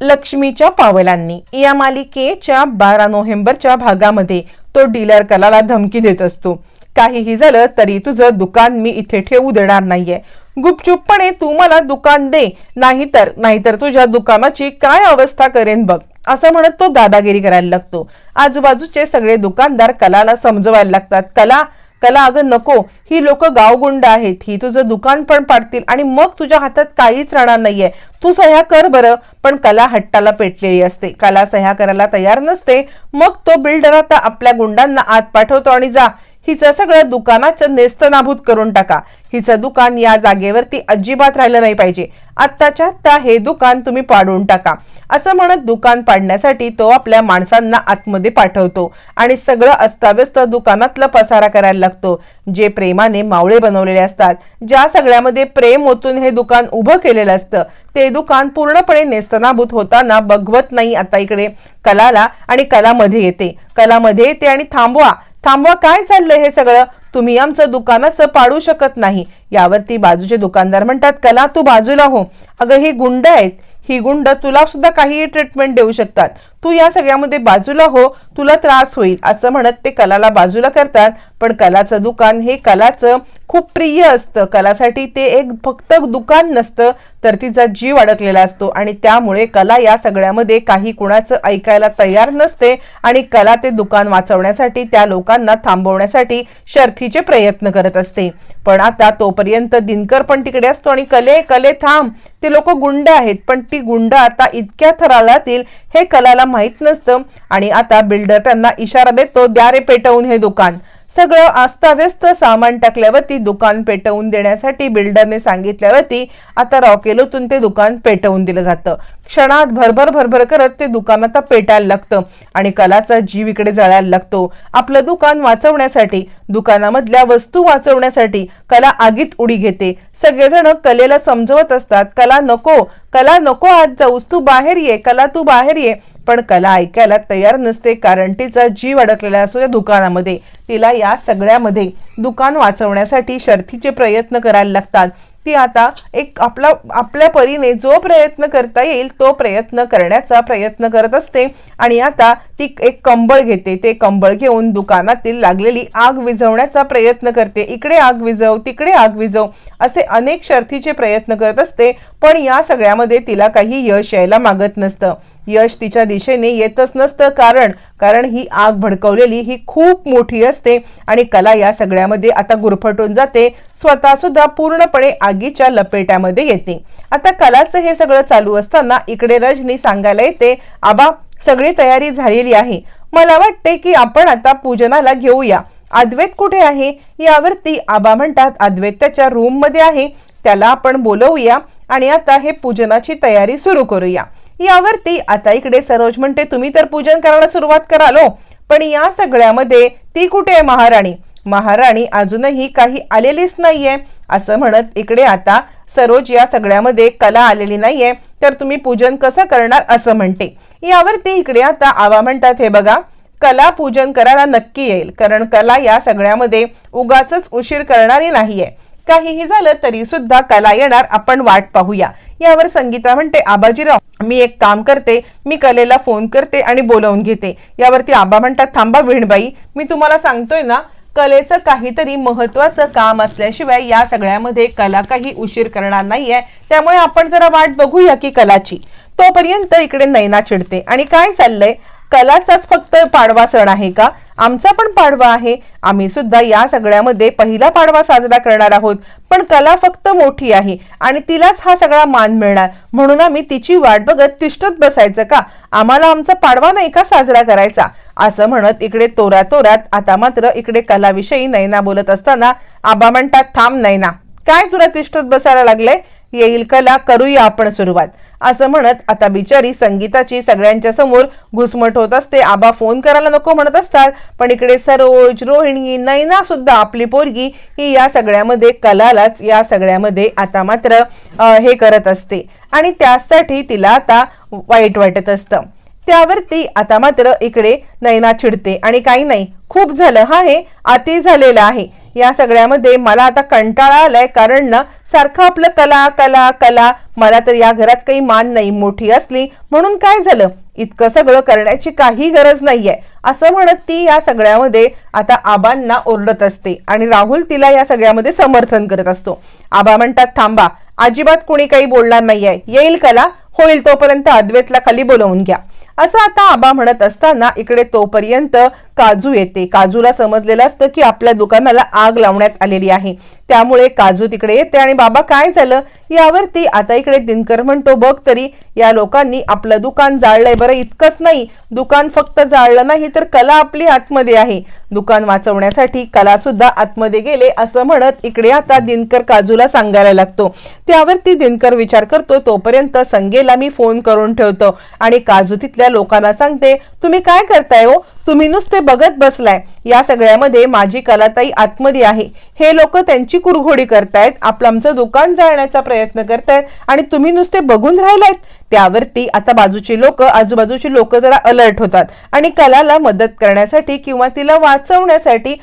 लक्ष्मीच्या पावलांनी. या मालिकेच्या बारा नोव्हेंबरच्या भागामध्ये तो डीलर कलाला धमकी देत असतो. काहीही झालं तरी तुझं दुकान मी इथे ठेवू देणार नाहीये. गुपचुपपणे तू मला दुकान दे नाहीतर नाहीतर तुझ्या दुकानाची काय अवस्था करेन बघ असं म्हणत तो दादागिरी करायला लागतो. आजूबाजूचे सगळे दुकानदार कलाला समजवायला लागतात. कला कला अगं नको. ही लोक गावगुंड आहेत. ही तुझं दुकान पण पाडतील आणि मग तुझ्या हातात काहीच राहणार नाहीये. तू सह्या कर बरं. पण कला हट्टाला पेटलेली असते. कला सह्या करायला तयार नसते. मग तो बिल्डर आता आपल्या गुंडांना आत पाठवतो आणि जा. हिचं सगळं दुकानाचं नेस्तनाभूत करून टाका. हिचं दुकान या जागेवरती अजिबात राहिलं नाही पाहिजे. आत्ताच्या आत्ता हे दुकान तुम्ही पाडून टाका. असं म्हणत दुकान पाडण्यासाठी तो आपल्या माणसांना आतमध्ये पाठवतो आणि सगळं अस्ताव्यस्त दुकानातलं पसारा करायला लागतो. जे प्रेमाने मावळे बनवलेले असतात ज्या सगळ्यामध्ये प्रेम ओतून हे दुकान उभं केलेलं असतं ते दुकान पूर्णपणे नेस्तनाभूत होताना बघवत नाही आता इकडे. कलाला आणि कलामध्ये येते. कलामध्ये येते आणि थांबवा. थांबवा काय चाललंय हे सगळं? तुम्ही आमचं दुकान असं पाडू शकत नाही. यावरती बाजूचे दुकानदार म्हणतात कला तू बाजूला हो. अगं ही गुंड आहेत. ही गुंड तुला सुद्धा काही ट्रीटमेंट देऊ शकतात. तू या सगळ्यामध्ये बाजूला हो तुला त्रास होईल असं म्हणत ते कलाला बाजूला करतात. पण कलाचं दुकान हे कलाचं खूप प्रिय असतं. कलासाठी ते एक फक्त दुकान नसतं तर तिचा जीव अडकलेला असतो. आणि त्यामुळे कला या सगळ्यामध्ये काही कुणाचं ऐकायला तयार नसते. आणि कला ते दुकान वाचवण्यासाठी त्या लोकांना थांबवण्यासाठी शर्थीचे प्रयत्न करत असते. पण आता तोपर्यंत दिनकर पण तिकडे असतो आणि कले कले थांब. ते लोक गुंड आहेत पण ती गुंड आता इतक्या थरालातील हे कलाला माहीत नसतं. आणि आता बिल्डर त्यांना इशारा देतो द्या रे पेटवून हे दुकान. सगळं अस्ताव्यस्त सामान टाकल्यावरती दुकान पेटवून देण्यासाठी बिल्डरने सांगितल्यावरती आता रॉकेलोतून ते दुकान पेटवून दिलं जातं. क्षणात भरभर भरभर करत ते दुकान आता पेटायला लागतं आणि कलाचा जीव इकडे जळायला लागतो. आपलं दुकान वाचवण्यासाठी दुकानामधल्या वस्तू वाचवण्यासाठी कला आगीत उडी घेते. सगळेजण कलेला समजवत असतात. कला नको कला नको आज जाऊस तू बाहेर ये कला तू बाहेर ये. पण कला ऐकायला तयार नसते कारण तिचा जीव अडकलेला असतो त्या दुकानामध्ये. तिला या सगळ्यामध्ये दुकान वाचवण्यासाठी शर्थीचे प्रयत्न करायला लागतात. ती आता एक आपला आपल्या परीने जो प्रयत्न करता येईल तो प्रयत्न करण्याचा प्रयत्न करत असते. आणि आता ती एक कंबळ घेते. ते कंबळ घेऊन दुकानातील लागलेली आग विझवण्याचा प्रयत्न करते. इकडे आग विझव तिकडे आग विझव असे अनेक शर्थीचे प्रयत्न करत असते. पण या सगळ्यामध्ये तिला काही यश यायला मागत नसतं. यश तिच्या दिशेने येतच नसतं कारण कारण ही आग भडकवलेली ही खूप मोठी असते आणि कला या सगळ्यामध्ये आता गुरफटून जाते. स्वतः सुद्धा पूर्णपणे आगीच्या लपेट्यामध्ये येते. आता कलाचं हे सगळं चालू असताना इकडे रजनी सांगायला येते आबा सगळी तयारी झालेली आहे. मला वाटते की आपण आता पूजनाला घेऊया. अद्वैत कुठे आहे? यावरती आबा म्हणतात अद्वैत त्याच्या रूममध्ये आहे. त्याला आपण बोलवूया आणि आता हे पूजनाची तयारी सुरू करूया. यावरती आता इकडे सरोज म्हणते तुम्ही तर पूजन करायला सुरुवात करालो पण या सगळ्यामध्ये ती कुठे आहे महाराणी? महाराणी अजूनही काही आलेलीच नाहीये. असं म्हणत इकडे आता सरोज या सगळ्यामध्ये कला आलेली नाहीये तर तुम्ही पूजन कसं करणार असं म्हणते. यावरती इकडे आता आवा म्हणतात हे बघा कला पूजन करायला नक्की येईल कारण कला या सगळ्यामध्ये उगाच उशीर करणारी नाहीये. काहीही झालं तरी सुद्धा कला येणार आपण वाट पाहूया. यावर संगीता म्हणते आबाजीराव मी एक काम करते मी कलेला फोन करते आणि बोलवून घेते. यावरती आबा म्हणतात थांबा विणबाई मी तुम्हाला सांगतोय ना कलेचं काहीतरी महत्वाचं काम असल्याशिवाय या सगळ्यामध्ये कला काही उशीर करणार नाहीये. त्यामुळे आपण जरा वाट बघूया की कलाची. तोपर्यंत इकडे नैना चिडते आणि काय चाललंय? कलाचाच फक्त पाडवा सण आहे का? आमचा पण पाडवा आहे. आम्ही सुद्धा या सगळ्यामध्ये पहिला पाडवा साजरा करणार आहोत. पण कला फक्त मोठी आहे आणि तिलाच हा सगळा मान मिळणार. म्हणून आम्ही तिची वाट बघत तिष्ठत बसायचं का? आम्हाला आमचा पाडवा नाही का साजरा करायचा? असं म्हणत इकडे तोरा तोरात आता मात्र इकडे कलाविषयी नैना बोलत असताना आबा म्हणतात थांब नैना काय तुला तिष्ठत बसायला लागलंय? येईल कला करूया आपण सुरुवात. असं म्हणत आता बिचारी संगीताची सगळ्यांच्या समोर घुसमट होत असते. आबा फोन करायला नको म्हणत असतात. पण इकडे सरोज रोहिणी नैना सुद्धा आपली पोरगी ही या सगळ्यामध्ये कलालाच या सगळ्यामध्ये आता मात्र हे करत असते. आणि त्यासाठी तिला आता वाईट वाटत असतं. त्यावरती आता मात्र इकडे नैना चिडते. आणि काही नाही खूप झालं हा हे अति झालेलं आहे. या सगळ्यामध्ये मला आता कंटाळा आलाय. कारण ना सारखं आपलं कला कला कला मला तर या घरात काही मान नाही मोठी असली. म्हणून काय झालं? इतकं सगळं करण्याची काही गरज नाहीये. असं म्हणत ती या सगळ्यामध्ये आता आबांना ओरडत असते आणि राहुल तिला या सगळ्यामध्ये समर्थन करत असतो. आबा म्हणतात थांबा अजिबात कुणी काही बोलणार नाहीये. येईल कला? होईल तोपर्यंत अद्वैतला खाली बोलवून घ्या. असं आता आबा म्हणत असताना इकडे तोपर्यंत काजू येते. काजूला समजलेलं असतं की आपल्या दुकानाला आग लावण्यात आलेली आहे. त्यामुळे काजू तिकडे येते आणि बाबा काय झालं? यावरती आता इकडे दिनकर म्हणतो बघ तरी या लोकांनी आपलं दुकान जाळलंय. बरं इतकंच नाही. दुकान फक्त जाळलं नाही तर कला आपली आतमध्ये आहे. दुकान वाचवण्यासाठी कला सुद्धा आतमध्ये गेले असं म्हणत इकडे आता दिनकर काजूला सांगायला लागतो. त्यावरती दिनकर विचार करतो तोपर्यंत संगेला मी फोन करून ठेवतो आणि काजू तिथल्या लोकांना सांगते तुम्ही काय करताय हो? तुम्ही नुसते बघत बसलाय. या सगळ्यामध्ये माझी कलाताई आतमध्ये आहे. हे लोक त्यांची कुरघोडी करतायत. आपलं आमचं दुकान जाळण्याचा प्रयत्न करतायत. आणि तुम्ही नुसते बघून राहिलायत. त्यावरती आता बाजूची लोक आजूबाजूची लोक जरा अलर्ट होतात. आणि कलाला मदत करण्यासाठी किंवा तिला वाचवण्यासाठी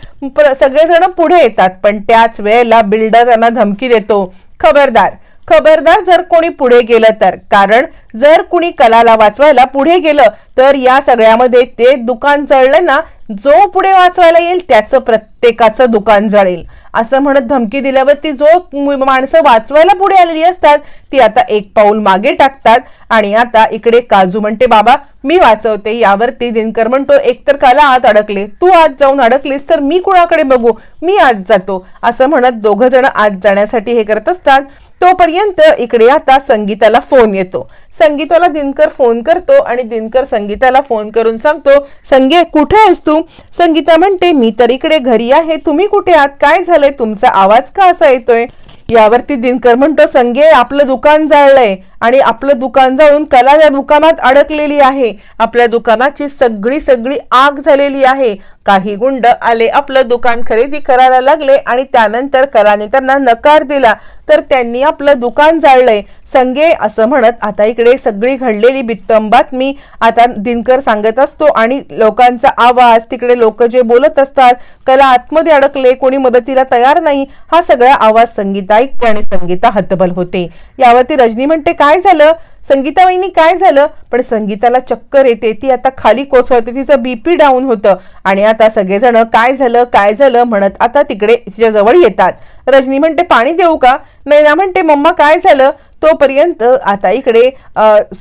सगळेजण पुढे येतात. पण त्याच वेळेला बिल्डर त्यांना धमकी देतो. खबरदार. खबरदार जर कोणी पुढे गेलं तर. कारण जर कुणी कलाला वाचवायला पुढे गेलं तर या सगळ्यामध्ये ते दुकान जळलं ना जो पुढे वाचवायला येईल त्याचं प्रत्येकाचं दुकान जळेल. असं म्हणत धमकी दिल्यावरती जो माणसं वाचवायला पुढे आलेली असतात ती आता एक पाऊल मागे टाकतात. आणि आता इकडे काजू म्हणते बाबा मी वाचवते. यावरती दिनकर म्हणतो एकतर काला आत अडकले तू आत जाऊन अडकलीस तर मी कुणाकडे बघू? मी आज जातो. असं म्हणत दोघं जण आत जाण्यासाठी हे करत असतात. तोपर्यंत इकडे आता संगीताला फोन येतो. संगीताला दिनकर फोन करतो आणि दिनकर संगीताला फोन करून सांगतो संगे कुठे आहेस तू? संगीता म्हणते मी तर इकडे घरी आहे. तुम्ही कुठे आहात? काय झालंय? तुमचा आवाज का असा येतोय? यावरती दिनकर म्हणतो संगे आपलं दुकान जाळलंय. आणि आपलं दुकान जाळून कला या दुकानात अडकलेली आहे. आपल्या दुकानाची सगळी सगळी आग झालेली आहे. काही गुंड आले आपलं दुकान खरेदी करायला लागले आणि त्यानंतर कलाने त्यांना नकार दिला. तर त्यांनी आपलं दुकान जाळलंय. संगे असं म्हणत आता इकडे सगळी घडलेली बित्तम बातमी आता दिनकर सांगत असतो आणि लोकांचा आवाज तिकडे लोक जे बोलत असतात कला आतमध्ये अडकले कोणी मदतीला तयार नाही. हा सगळा आवाज संगीता ऐकते आणि संगीता हतबल होते. यावरती रजनी म्हणते काय काय झालं? संगीता वहिनी काय झालं? पण संगीताला चक्कर येते ती आता खाली कोसळते तिचं बीपी डाऊन होतं. आणि आता सगळेजण काय झालं काय झालं म्हणत आता तिकडे तिच्या जवळ येतात. रजनी म्हणते पाणी देऊ का? नैना म्हणते मम्मा काय झालं? तोपर्यंत आता इकडे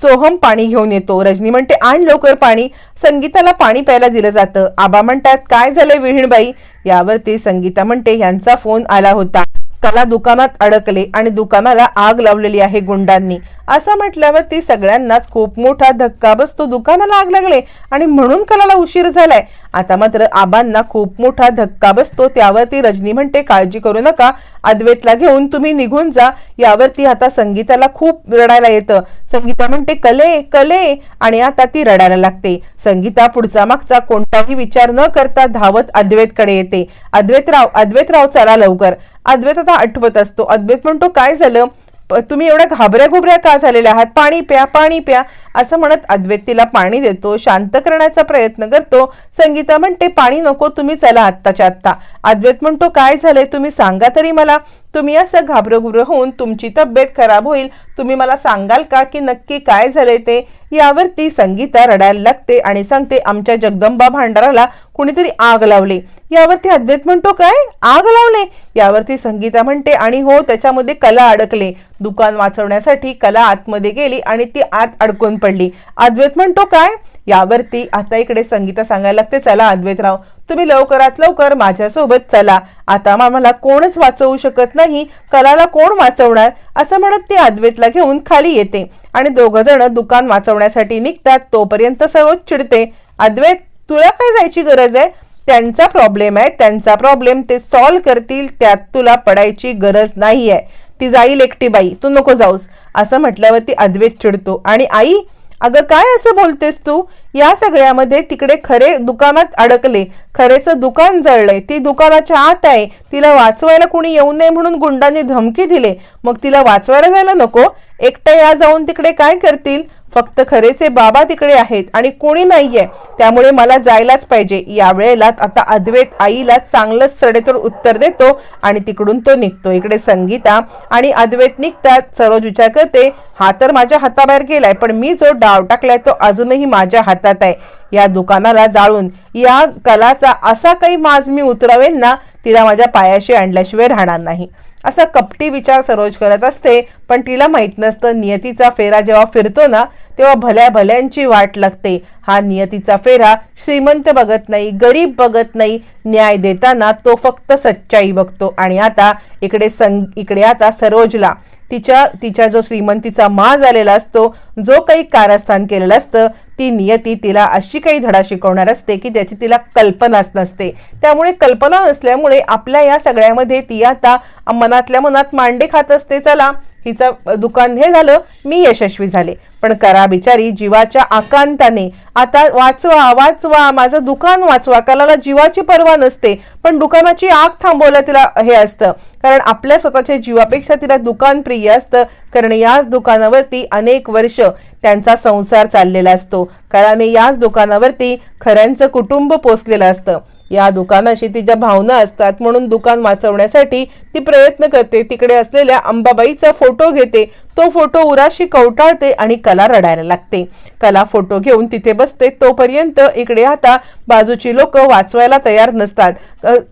सोहम पाणी घेऊन येतो. रजनी म्हणते आण लवकर पाणी. संगीताला पाणी प्यायला दिलं जातं. आबा म्हणतात काय झालं विहीणबाई? यावरती संगीता म्हणते यांचा फोन आला होता. कला दुकानात अडकले आणि दुकानाला आग लावलेली आहे गुंडांनी. असं म्हटल्यावर ती सगळ्यांनाच खूप मोठा धक्का बसतो. दुकानाला आग लागले आणि म्हणून कलाला उशीर झालाय. आता मात्र आबांना खूप मोठा धक्का बसतो. त्यावरती रजनी म्हणते काळजी करू नका. अद्वैतला घेऊन तुम्ही निघून जा. यावरती आता संगीताला खूप रडायला येतं. संगीता म्हणते कले कले. आणि आता ती रडायला लागते. संगीता पुढचा मागचा कोणताही विचार न करता धावत अद्वैतकडे येते. अद्वैतराव अद्वैतराव चला लवकर. अद्वैत आता आठवत असतो. अद्वैत म्हणतो काय झालं? तुम्ही एवढ्या घाबऱ्या घुबऱ्या का झालेल्या आहात? पाणी प्या पाणी प्या. असं म्हणत अद्वैत तिला पाणी देतो शांत करण्याचा प्रयत्न करतो. संगीता म्हणते पाणी नको तुम्ही चला आत्ताच्या आत्ता. अद्वैत म्हणतो काय झालंय? तुम्ही सांगा तरी मला. तुम्ही असं घाबरं होऊन तुमची तब्येत खराब होईल. तुम्ही मला सांगाल का की नक्की काय झाले ते? यावरती संगीता रडायला लागते आणि सांगते आमच्या जगदंबा भांडाराला कुणीतरी आग लावली. यावरती अद्वैत म्हणतो काय? आग लावले? यावरती संगीता म्हणते आणि हो त्याच्यामध्ये कला अडकले. दुकान वाचवण्यासाठी कला आतमध्ये गेली आणि ती आत अडकून पडली. अद्वैत म्हणतो काय? यावरती आता इकडे संगीता सांगायला लागते चला अद्वैतराव तुम्ही लवकरात लवकर माझ्यासोबत चला. आता मला कोणच वाचवू शकत नाही कलाला कोण वाचवणार? असं म्हणत ती अद्वैतला घेऊन खाली येते. आणि दोघ जण दुकान वाचवण्यासाठी निघतात तोपर्यंत सर्वच चिडते. अद्वैत तुला काय जायची गरज आहे? त्यांचा प्रॉब्लेम आहे त्यांचा प्रॉब्लेम ते सॉल्व्ह करतील त्यात तुला पडायची गरज नाही आहे ती जाईल एकटी बाई तू नको जाऊस. असं म्हटल्यावर ती अद्वैत चिडतो. आणि आई अगं काय असं बोलतेस तू? या सगळ्यामध्ये तिकडे खरे दुकानात अडकले. खरेचं दुकान जळलंय. ती दुकानाच्या आत आहे. तिला वाचवायला कुणी येऊ नये म्हणून गुंडांनी धमकी दिले. मग तिला वाचवायला जायला नको? एकट्या या जाऊन तिकडे काय करतील? फक्त खरेचे बाबा तिकडे आहेत आणि कोणी नाहीये. त्यामुळे मला जायलाच पाहिजे. यावेळेला आता अद्वैत आईला चांगलंच सडेतोड उत्तर देतो आणि तिकडून तो निघतो इकडे संगीता आणि अद्वैत निघतात. सरोज विचार करते हा तर माझ्या हाताबाहेर गेलाय पण मी जो डाव टाकलाय तो अजूनही माझ्या हातात आहे. या दुकानाला जाळून या कलाचा असा काही माज मी उतरवेन ना तिला माझ्या पायाशी आणल्याशिवाय राहणार नाही. असा कपटी विचार सरोज करत असते पण तिला माहीत नसतं नियतीचा फेरा जेव्हा फिरतो ना तेव्हा भल्या भल्यांची वाट लागते. हा नियतीचा फेरा श्रीमंत बघत नाही गरीब बघत नाही. न्याय देताना तो फक्त सच्चाई बघतो. आणि आता इकडे संग इकडे आता सरोजला तिच्या तिच्या जो श्रीमंतीचा मा झालेला असतो जो काही कारस्थान केलेलं असतं ती नियती तिला अशी काही धडा शिकवणार असते की त्याची तिला कल्पनाच नसते. त्यामुळे कल्पना नसल्यामुळे आपल्या या सगळ्यामध्ये ती आता मनातल्या मनात मांडे खात असते चला. हिचं दुकान हे झालं मी यशस्वी झाले. पण करा बिचारी जीवाच्या आकांताने. आता वाचवा वाचवा माझं दुकान वाचवा. कलाला जीवाची पर्वा नसते पण दुकानाची आग थांबवल्या तिला हे असतं. कारण आपल्या स्वतःच्या जीवापेक्षा तिला दुकान प्रिय असतं. कारण याच दुकानावरती अनेक वर्ष त्यांचा संसार चाललेला असतो. कारण याच दुकानावरती खऱ्यांचं कुटुंब पोचलेलं असतं. या दुकानाशी तिच्या भावना असतात म्हणून दुकान वाचवण्यासाठी ती प्रयत्न करते. तिकडे असलेल्या अंबाबाईचा फोटो घेते. तो फोटो उराशी कवटाळते आणि कला रडायला लागते. कला फोटो घेऊन तिथे बसते तोपर्यंत इकडे आता बाजूची लोक वाचवायला तयार नसतात.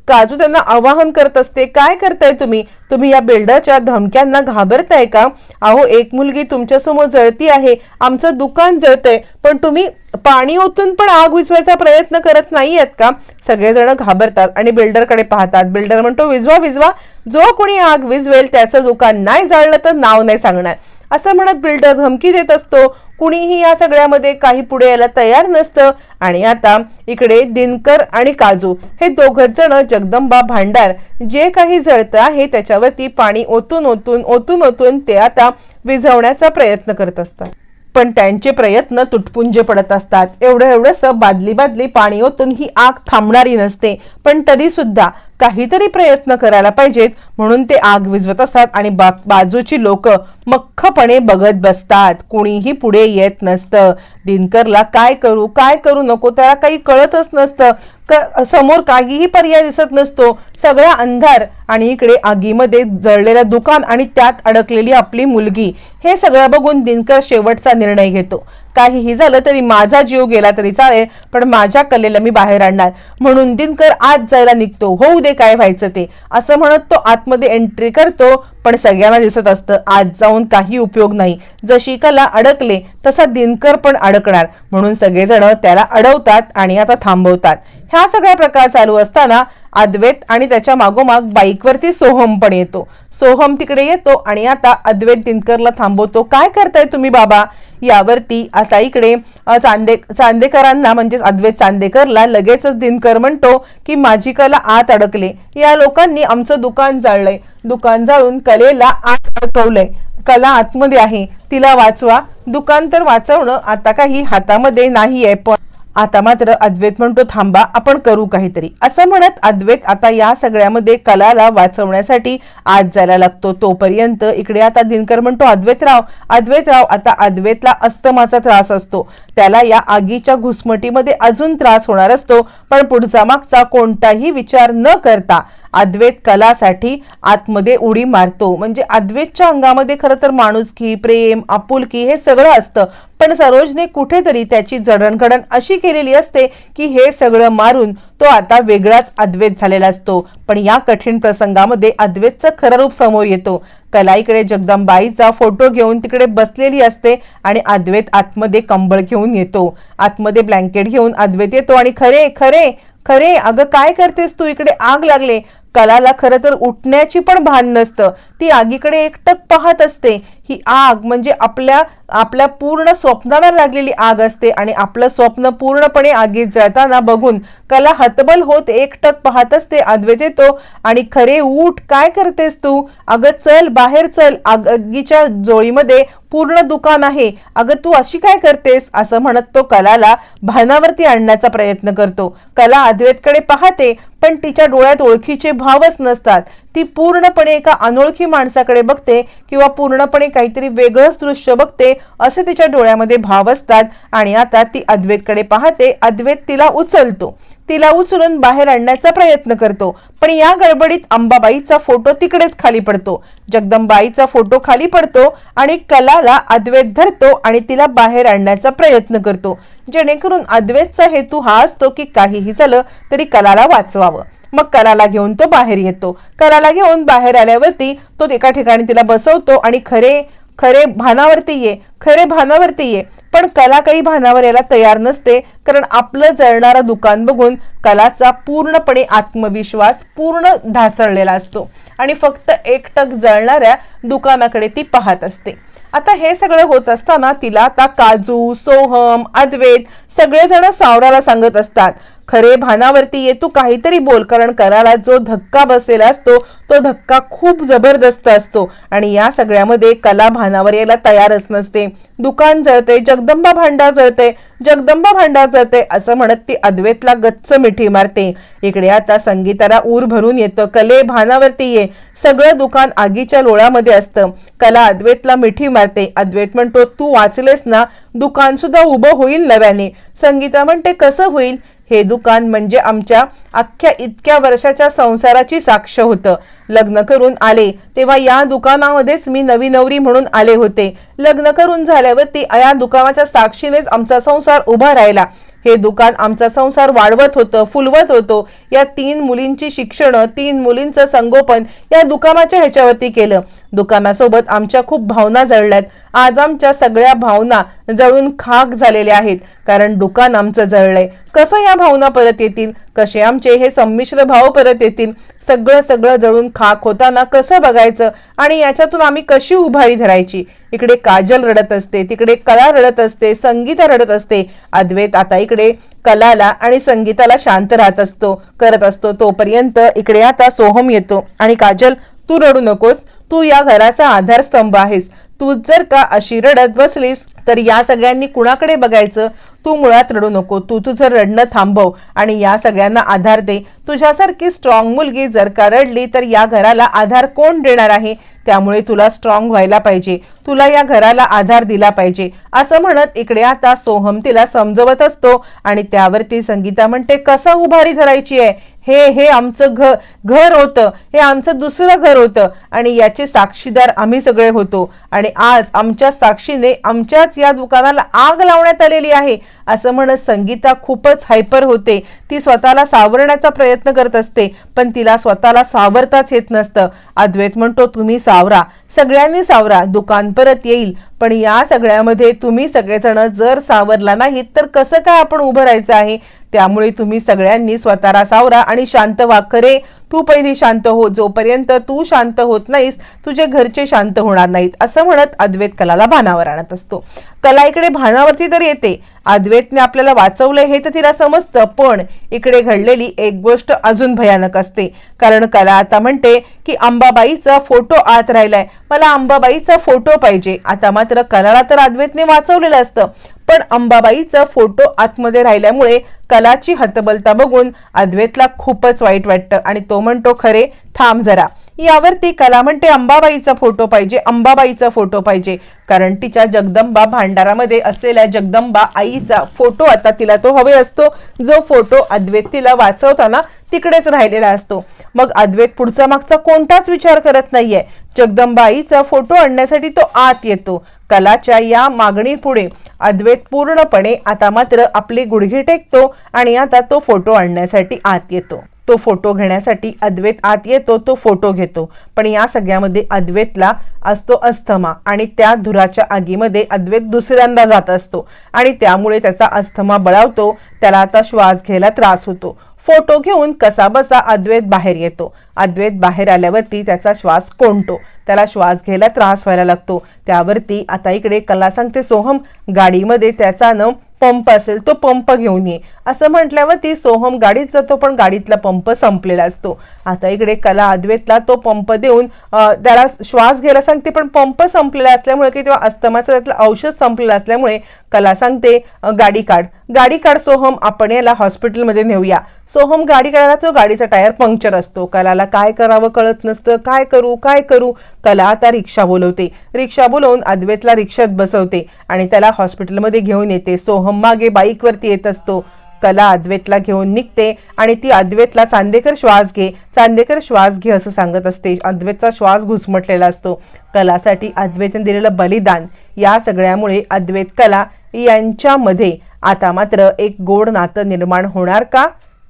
काजू त्यांना आवाहन करत असते काय करताय तुम्ही? तुम्ही या बिल्डरच्या धमक्यांना घाबरताय का? अहो एक मुलगी तुमच्यासमोर जळती आहे आमचं दुकान जळतंय पण तुम्ही पाणी ओतून पण आग विझवायचा प्रयत्न करत नाही आहेत का? सगळेजण घाबरतात आणि बिल्डरकडे पाहतात. बिल्डर म्हणतो विझवा विझवा जो कोणी आग विझवेल त्याचं दुकान नाही जाळलं तर नाव नाही सांगणार. असं म्हणत बिल्डर धमकी देत असतो. कुणीही या सगळ्यामध्ये काही पुढे यायला तयार नसतं. आणि आता इकडे दिनकर आणि काजू हे दोघच जण जगदंबा भांडार जे काही जळतं आहे त्याच्यावरती पाणी ओतून ओतून ओतून ओतून ते आता विझवण्याचा प्रयत्न करत असतात. पण त्यांचे प्रयत्न तुटपुंजे पडत असतात. एवढं एवढंसं बादली बादली पाणी ओतून ही आग थांबणारी नसते. पण तरी सुद्धा काहीतरी प्रयत्न करायला पाहिजेत म्हणून ते आग विझवत असतात आणि बा बाजूची लोक मख्खपणे बघत बसतात. कुणीही पुढे येत नसतं. दिनकरला काय करू काय करू नको त्याला काही कळतच नसतं. क समोर काहीही पर्याय दिसत नसतो. सगळा अंधार आणि इकडे आगीमध्ये जळलेलं दुकान आणि त्यात अडकलेली आपली मुलगी. हे सगळं बघून दिनकर शेवटचा निर्णय घेतो. काहीही झालं तरी माझा जीव गेला तरी चालेल पण माझ्या कलेला मी बाहेर आणणार. म्हणून दिनकर आत जायला निघतो. होऊ दे काय व्हायचं ते? असं म्हणत तो आतमध्ये एंट्री करतो पण सगळ्यांना दिसत असतं आत जाऊन काही उपयोग नाही. जशी कला अडकले तसा दिनकर पण अडकणार. म्हणून सगळेजण त्याला अडवतात आणि आता थांबवतात. ह्या सगळ्या प्रकार चालू असताना अद्वैत आणि त्याच्या मागोमाग बाईकवरती सोहम पण येतो. सोहम तिकडे येतो आणि आता अद्वैत दिनकरला थांबवतो. काय करताय तुम्ही बाबा? यावरती आता इकडे चांदे चांदेकरांना म्हणजेच अद्वैत चांदेकरला लगेचच दिनकर म्हणतो की माझी कला आत अडकले. या लोकांनी आमचं दुकान जाळलंय. दुकान जाळून कलेला आत अडकवलंय. कला आतमध्ये आहे. तिला वाचवा. दुकान तर वाचवणं आता काही हातामध्ये नाही आहे पण आता मात्र अद्वैत म्हणतो थांबा आपण करू काहीतरी. असं म्हणत अद्वैत आता या सगळ्यामध्ये कलाला वाचवण्यासाठी आत जायला लागतो. तोपर्यंत इकडे आता दिनकर म्हणतो अद्वैतराव अद्वैतराव आता अद्वैतला अस्तमाचा त्रास असतो. त्याला या आगीच्या घुसमटीमध्ये अजून त्रास होणार असतो. पण पुढचा मागचा कोणताही विचार न करता अद्वैत कलासाठी आतमध्ये उडी मारतो. म्हणजे अद्वैतच्या अंगामध्ये खरं तर माणुसकी प्रेम आपुलकी हे सगळं असतं. पण सरोजने कुठेतरी त्याची जडणघडण अशी केलेली असते की हे सगळं मारून तो आता वेगळाच अद्वैत झालेला असतो. पण या कठीण प्रसंगामध्ये अद्वैतचं खरं रूप समोर येतो. कला इकडे जगदंबाईचा फोटो घेऊन तिकडे बसलेली असते आणि अद्वैत आतमध्ये कंबळ घेऊन येतो. आतमध्ये ब्लँकेट घेऊन अद्वैत येतो आणि खरे खरे खरे अगं काय करतेस तू? इकडे आग लागले. कलाला खरं तर उठण्याची पण भान नसतं. ती आगीकडे एकटक पाहत असते. ही आग म्हणजे आपल्या आपल्या पूर्ण स्वप्नाला लागलेली आग असते आणि आपलं स्वप्न पूर्णपणे आगीत जळताना बघून कला हतबल होत एकटक पाहत असते अद्वैत येतो आणि खरे उठ काय करतेस तू? अगं चल बाहेर चल. आग आगीच्या जोळीमध्ये पूर्ण दुकान आहे. अगं तू अशी काय करतेस? असं म्हणत तो कलाला भानावरती आणण्याचा प्रयत्न करतो. कला अद्वैतकडे पाहते पण तिच्या डोळ्यात ओळखीचे भावच नसतात. ती पूर्णपणे एका अनोळखी माणसाकडे बघते किंवा पूर्णपणे काहीतरी वेगळंच दृश्य बघते असे तिच्या डोळ्यामध्ये भाव असतात आणि आता ती अद्वैतकडे पाहते अद्वैत तिला उचलतो. तिला उचलून बाहेर आणण्याचा प्रयत्न करतो पण या गडबडीत अंबाबाईचा फोटो तिकडेच खाली पडतो. जगदंबाईचा फोटो खाली पडतो आणि कलाला अद्वैत धरतो आणि तिला बाहेर आणण्याचा प्रयत्न करतो. जेणेकरून अद्वैतचा हेतू हा असतो की काहीही झालं तरी कलाला वाचवावं. मग कलाला घेऊन तो बाहेर येतो. कलाला घेऊन बाहेर आल्यावरती तो एका ठिकाणी तिला बसवतो आणि खरे खरे भानावरती ये खरे भानावरती ये. पण कला काही भानावर यायला तयार नसते कारण आपलं जळणारं दुकान बघून कलाचा पूर्णपणे आत्मविश्वास पूर्ण ढासळलेला असतो. आणि फक्त एकटक जळणाऱ्या दुकानाकडे ती पाहत असते. आता हे सगळं होत असताना तिला आता काजू सोहम अद्वैत सगळेजण सावराला सांगत असतात. खरे भानावरती ये तू काहीतरी बोल. कारण कराला जो धक्का बसलेला असतो तो धक्का खूप जबरदस्त असतो. आणि या सगळ्यामध्ये कला भानावर यायला तयारच नसते. दुकान जळते जगदंबा भांडा जळते जगदंबा भांडा जळते असं म्हणत ती अद्वैतला गच्च मिठी मारते. इकडे आता संगीताला ऊर भरून येतं. कले भानावरती ये. सगळं दुकान आगीच्या लोळामध्ये असतं. कला अद्वैतला मिठी मारते. अद्वैत म्हणतो तू वाचलेस ना? दुकान सुद्धा उभं होईल नव्याने. संगीता म्हणते कसं होईल? हे दुकान म्हणजे आमच्या अख्ख्या इतक्या वर्षाच्या संसाराची साक्ष होतं. लग्न करून आले तेव्हा या दुकानामध्येच मी नवी नवरी म्हणून आले होते. लग्न करून झाल्यावरती या दुकानाच्या साक्षीनेच आमचा संसार उभा राहिला. हे दुकान आमचा संसार वाढवत होतं फुलवत होतो. या तीन मुलींची शिक्षण तीन मुलींचं संगोपन या दुकानाच्या ह्याच्यावरती केलं. दुकानासोबत आमच्या खूप भावना जळल्यात. आज आमच्या सगळ्या भावना जळून खाक झालेल्या आहेत. कारण दुकान आमचं जळलंय. कसं या भावना परत येतील? कसे आमचे हे संमिश्र भाव परत येतील? सगळं सगळं जळून खाक होताना कसं बघायचं? आणि याच्यातून आम्ही कशी उभारी धरायची? इकडे काजल रडत असते तिकडे कला रडत असते संगीता रडत असते. अद्वैत आता इकडे कलाला आणि संगीताला शांत राहत असतो करत असतो. तोपर्यंत इकडे आता सोहम येतो. आणि काजल तू रडू नकोस. तू या घराचा आधारस्तंभ आहेस. तू जर का अशी रडत बसलीस तर या सगळ्यांनी कुणाकडे बघायचं? तू मुळात रडू नको. तू तुझं रडणं थांबव आणि या सगळ्यांना आधार दे. तुझ्यासारखी स्ट्रॉंग मुलगी जर का रडली तर या घराला आधार कोण देणार आहे? त्यामुळे तुला स्ट्रॉंग व्हायला पाहिजे. तुला या घराला आधार दिला पाहिजे. असं म्हणत इकडे आता सोहम तिला समजवत असतो आणि त्यावरती संगीता म्हणते कसं उभारी धरायची आहे? हे हे आमचं घर घर होतं. हे आमचं दुसरं घर होतं. आणि याचे साक्षीदार आम्ही सगळे होतो. आणि आज आमच्या साक्षीने आमच्याच या दुकानाला आग लावण्यात आलेली आहे. असं म्हणत संगीता खूपच हायपर होते. ती स्वतःला सावरण्याचा प्रयत्न करत असते पण तिला स्वतःला सावरताच येत नसतं. अद्वैत म्हणतो तुम्ही सावरा. सगळ्यांनी सावरा. दुकान परत येईल. पण या सगळ्यामध्ये तुम्ही सगळेजण जर सावरला नाहीत तर कसं काय आपण उभं राहायचं आहे? त्यामुळे तुम्ही सगळ्यांनी स्वतःला सावरा आणि शांत वाकरे तू पहिली शांत हो जोपर्यंत तू शांत होत नाहीस तुझे घरचे शांत होणार नाहीत असं म्हणत अद्वैत कलाला भानावर आणत असतो. कला इकडे भानावरती तर येते. अद्वैतने आपल्याला वाचवलंय हे तर तिला समजतं पण इकडे घडलेली एक गोष्ट अजून भयानक असते. कारण कला आता म्हणते की अंबाबाईचा फोटो आत राहिलाय. मला अंबाबाईचा फोटो पाहिजे. आता मात्र कलाला तर अद्वैतने वाचवलेलं असतं. पण अंबाबाईचा फोटो आतमध्ये राहिल्यामुळे कलाची हतबलता बघून अद्वैतला खूपच वाईट वाटतं. आणि तो म्हणतो खरे थांब जरा. यावरती कला म्हणते अंबाबाईचा फोटो पाहिजे अंबाबाईचा फोटो पाहिजे. कारण तिच्या जगदंबा भांडारामध्ये असलेल्या जगदंबा आईचा फोटो आता तिला तो हवे असतो. जो फोटो अद्वैत तिला वाचवताना तिकडेच राहिलेला असतो. मग अद्वैत पुढचा मागचा कोणताच विचार करत नाहीये. जगदंबा आईचा फोटो आणण्यासाठी तो आत येतो. कलाच्या या मागणी पुढे अद्वैत पूर्णपणे आता मात्र आपली गुडघी टेकतो आणि आता तो फोटो आणण्यासाठी आत येतो. तो फोटो घेण्यासाठी अद्वैत आत येतो तो फोटो घेतो. पण या सगळ्यामध्ये अद्वैतला असतो अस्थमा आणि त्या धुराच्या आगीमध्ये अद्वैत दुसऱ्यांदा जात असतो आणि त्यामुळे त्याचा अस्थमा बळावतो त्याला आता श्वास घ्यायला त्रास होतो. फोटो घेऊन कसा बसा अद्वैत बाहेर येतो. अद्वैत बाहेर आल्यावरती त्याचा श्वास कोंडतो. त्याला श्वास घ्यायला त्रास व्हायला लागतो. त्यावरती आता इकडे कला सांगते सोहम. गाडीमध्ये त्याचा न पंप असेल तो पंप घेऊन ये. असं म्हटल्यावर ती सोहम गाडीत जातो पण गाडीतला पंप संपलेला असतो. आता इकडे कला अद्वैतला तो पंप देऊन त्याला श्वास घ्यायला सांगते पण पंप संपलेला असल्यामुळे की अस्तमाचं त्यातलं औषध संपलेलं असल्यामुळे कला सांगते गाडी काढ. गाडी काढ सोहम आपण याला हॉस्पिटलमध्ये नेऊया. सोहम गाडी काढायला तो गाडीचा टायर पंक्चर असतो. कलाला काय करावं कळत नसतं. काय करू काय करू? कला आता रिक्षा बोलवते. रिक्षा बोलवून अद्वैतला रिक्षात बसवते आणि त्याला हॉस्पिटलमध्ये घेऊन येते. सोहम मागे बाईकवरती येत असतो. कला अद्वैतला घेऊन निघते आणि ती अद्वैतला चांदेकर श्वास घे. चांदेकर श्वास घे असं सांगत असते. अद्वैतचा श्वास घुसमटलेला असतो. कलासाठी अद्वैतने दिलेलं बलिदान. या सगळ्यामुळे अद्वैत कला यांच्यामध्ये आता मात्र एक गोड नातं निर्माण होणार का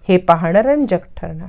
हे पाहणं रंजक ठरणार.